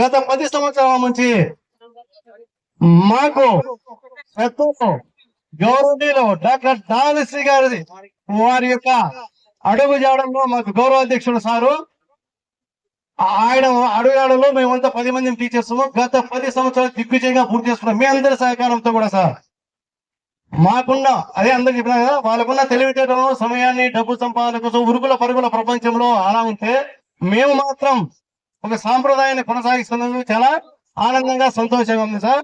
గత పది సంవత్సరాల నుంచి మాకు గౌరవనీయులు డాక్టర్ దానశ్రీ గారి వారి యొక్క అడుగు జాడంలో మాకు గౌరవ అధ్యక్షుడు సారు ఆయన అడుగుజాడలో మేమంతా పది మందిని టీచర్స్ గత పది సంవత్సరాలు దిగ్విజయంగా పూర్తి చేసుకున్నాం. మీ అందరి సహకారంతో కూడా సార్. మాకున్న అదే అందరు చెప్పినా కదా వాళ్ళకున్న తెలివితేటలను సమయాన్ని డబ్బు సంపాదన కోసం ఉరుగుల పరుగుల ప్రపంచంలో అలా ఉంటే మేము మాత్రం ఒక సాంప్రదాయాన్ని కొనసాగిస్తున్నందుకు చాలా ఆనందంగా సంతోషంగా ఉంది సార్.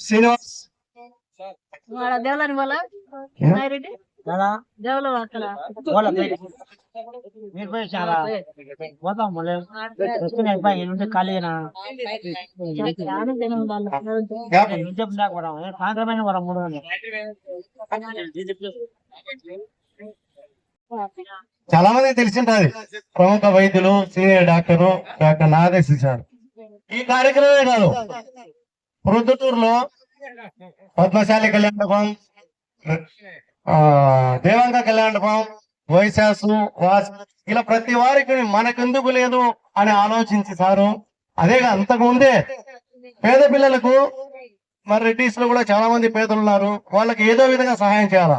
శ్రీనివాస్. మీరు పోయి చాలా పోతాం వస్తున్నాయి ఖాళీనా సాయంత్రమైన వరం మూడు. చాలా మంది తెలిసింటది. ప్రముఖ వైద్యులు senior doctor doctor Nageswari sir. ఈ కార్యక్రమమే కాదు ప్రొద్దుటూరులో పద్మశాలి కళ్యాణపం ఆ, దేవాంగ కళ్యాణపం వైశాసు వాస్ ఇలా ప్రతి వారికి మనకెందుకు లేదు అని ఆలోచించి సారు. అదే అంతకు ముందే పేద పిల్లలకు మరి రెడ్డిస్లో కూడా చాలా మంది పేదలు ఉన్నారు. వాళ్ళకి ఏదో విధంగా సహాయం చేయాలా?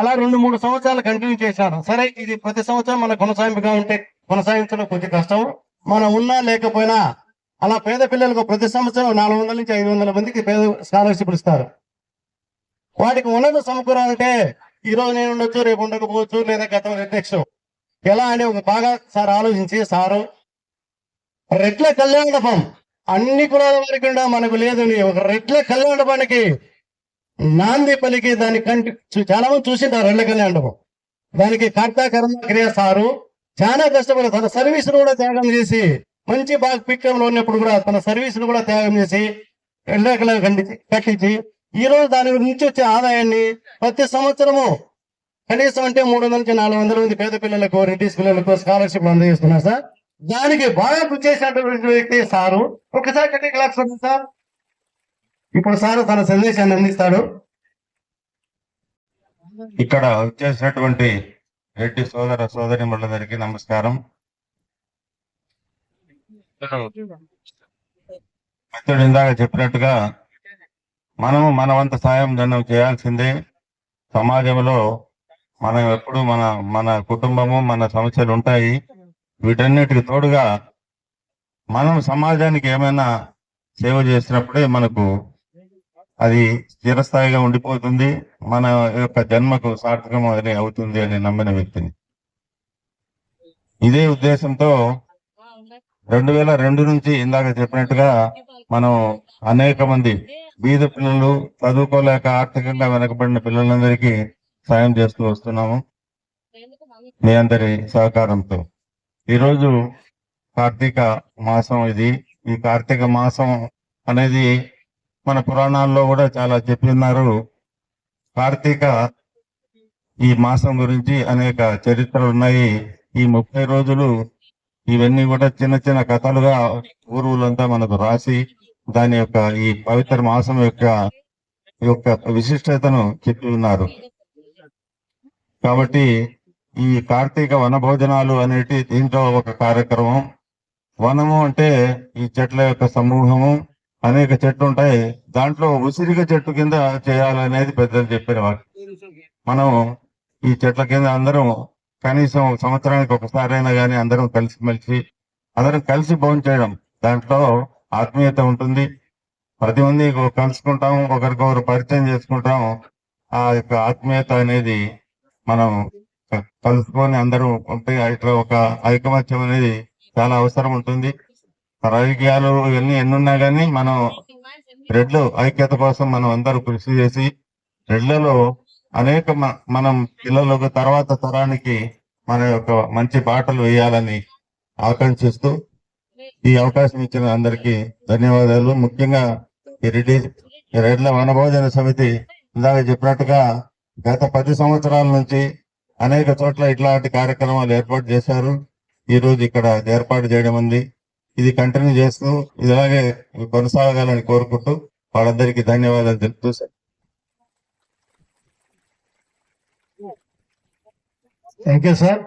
అలా రెండు మూడు సంవత్సరాలు కంటిన్యూ చేశారు సరే ఇది ప్రతి సంవత్సరం మన కొనసాగింపుగా ఉంటే కొనసాగించడం కొంచెం కష్టం. మనం ఉన్నా లేకపోయినా అలా పేద పిల్లలకు ప్రతి సంవత్సరం నాలుగు వందల నుంచి ఐదు వందల మందికి పేద స్కాలర్షిప్ ఇస్తారు. వాటికి ఉన్నత సమకూరాలంటే ఈ రోజు నేను ఉండొచ్చు రేపు ఉండకపోవచ్చు లేదా గతం నిర్లక్ష్యం ఎలా అని ఒక బాగా సార్ ఆలోచించి సారు రెట్ల కళ్యాణ అన్ని కులాల వారికి కూడా మనకు లేదని ఒక రెట్ల కళ్యాణపానికి నాంది పలికి దాని కంటి చూ- చాలా మంది చూసింటారు రెడ్ల కళ్యాణం. దానికి కర్త కర్మ క్రియ సారు చాలా కష్టపడి తన సర్వీస్ కూడా త్యాగం చేసి మంచి బాగా పిక్చర్లో ఉన్నప్పుడు కూడా తన సర్వీస్ కూడా త్యాగం చేసి రెడ్ల కళ్యాణం ఖండించి కట్టించి ఈ రోజు దాని నుంచి వచ్చే ఆదాయాన్ని ప్రతి సంవత్సరము కనీసం అంటే మూడు వందల నుంచి నాలుగు వందల మంది పేద పిల్లలకు రెడ్డిస్ పిల్లలకు స్కాలర్షిప్ అందజేస్తున్నారు సార్. దానికి బాగా కృషి చేసినటువంటి వ్యక్తి సారు. ఒకసారి కట్టి క్లాస్ సార్. ఇప్పుడు సార్ తన సందేశాన్ని అందిస్తాడు. ఇక్కడ వచ్చేసినటువంటి రెడ్డి సోదర సోదరి మండలందరికీ నమస్కారం. మిత్రుడు ఇందాక చెప్పినట్టుగా మనము మన వంత సాయం దండం చేయాల్సిందే. సమాజంలో మనం ఎప్పుడు మన మన కుటుంబము మన సమస్యలు ఉంటాయి. వీటన్నిటికి తోడుగా మనం సమాజానికి ఏమైనా సేవ చేసినప్పుడే మనకు అది స్థిరస్థాయిగా ఉండిపోతుంది మన యొక్క జన్మకు సార్థకం అని అవుతుంది అని నమ్మిన వ్యక్తిని. ఇదే ఉద్దేశంతో రెండు వేల రెండు నుంచి ఇందాక చెప్పినట్టుగా మనం అనేక మంది బీద పిల్లలు చదువుకోలేక ఆర్థికంగా వెనకబడిన పిల్లలందరికీ సాయం చేస్తూ వస్తున్నాము. మీ అందరి సహకారంతో. ఈరోజు కార్తీక మాసం ఇది. ఈ కార్తీక మాసం అనేది మన పురాణాల్లో కూడా చాలా చెప్పినారు. కార్తీక ఈ మాసం గురించి అనేక చరిత్రలు ఉన్నాయి. ఈ ముప్పై రోజులు ఇవన్నీ కూడా చిన్న చిన్న కథలుగా పూర్వులంతా మనకు రాసి దాని యొక్క ఈ పవిత్ర మాసం యొక్క యొక్క విశిష్టతను చెప్పి ఉన్నారు. కాబట్టి ఈ కార్తీక వన భోజనాలు అనేటి దీంట్లో ఒక కార్యక్రమం. వనము అంటే ఈ చెట్ల యొక్క సమూహము. అనేక చెట్లు ఉంటాయి. దాంట్లో ఉసిరిక చెట్టు కింద చేయాలనేది పెద్దలు చెప్పిన వాక్యం మనం ఈ చెట్ల కింద అందరం కనీసం సంవత్సరానికి సంవత్సరానికి ఒకసారైనా కానీ అందరం కలిసిమెలిసి అందరం కలిసి భోజనం చేయడం. దాంట్లో ఆత్మీయత ఉంటుంది. ప్రతి మంది కలుసుకుంటాం ఒకరికొకరు పరిచయం చేసుకుంటాం. ఆ యొక్క ఆత్మీయత అనేది మనం కలుసుకొని అందరూ ఇట్లా ఒక ఐకమత్యం అనేది చాలా అవసరం ఉంటుంది. రాజకీయాలు ఇవన్నీ ఎన్నున్నా గానీ మనం రెడ్లు ఐక్యత కోసం మనం అందరూ కృషి చేసి రెడ్లలో అనేక మ- మనం పిల్లలకు తర్వాత తరానికి మన యొక్క మంచి బాటలు వేయాలని ఆకాంక్షిస్తూ ఈ అవకాశం ఇచ్చిన అందరికీ ధన్యవాదాలు. ముఖ్యంగా ఈ రెడ్డి ఈ రెడ్ల వనభోజన సమితి ఇందాక చెప్పినట్టుగా గత పది సంవత్సరాల నుంచి అనేక చోట్ల ఇట్లాంటి కార్యక్రమాలు ఏర్పాటు చేశారు. ఈ రోజు ఇక్కడ ఏర్పాటు చేయడం ఉంది. ఇది కంటిన్యూ చేస్తూ ఇలాగే కొనసాగాలని కోరుకుంటూ వాళ్ళందరికీ ధన్యవాదాలు తెలుపుతూ థ్యాంక్ యూ సార్.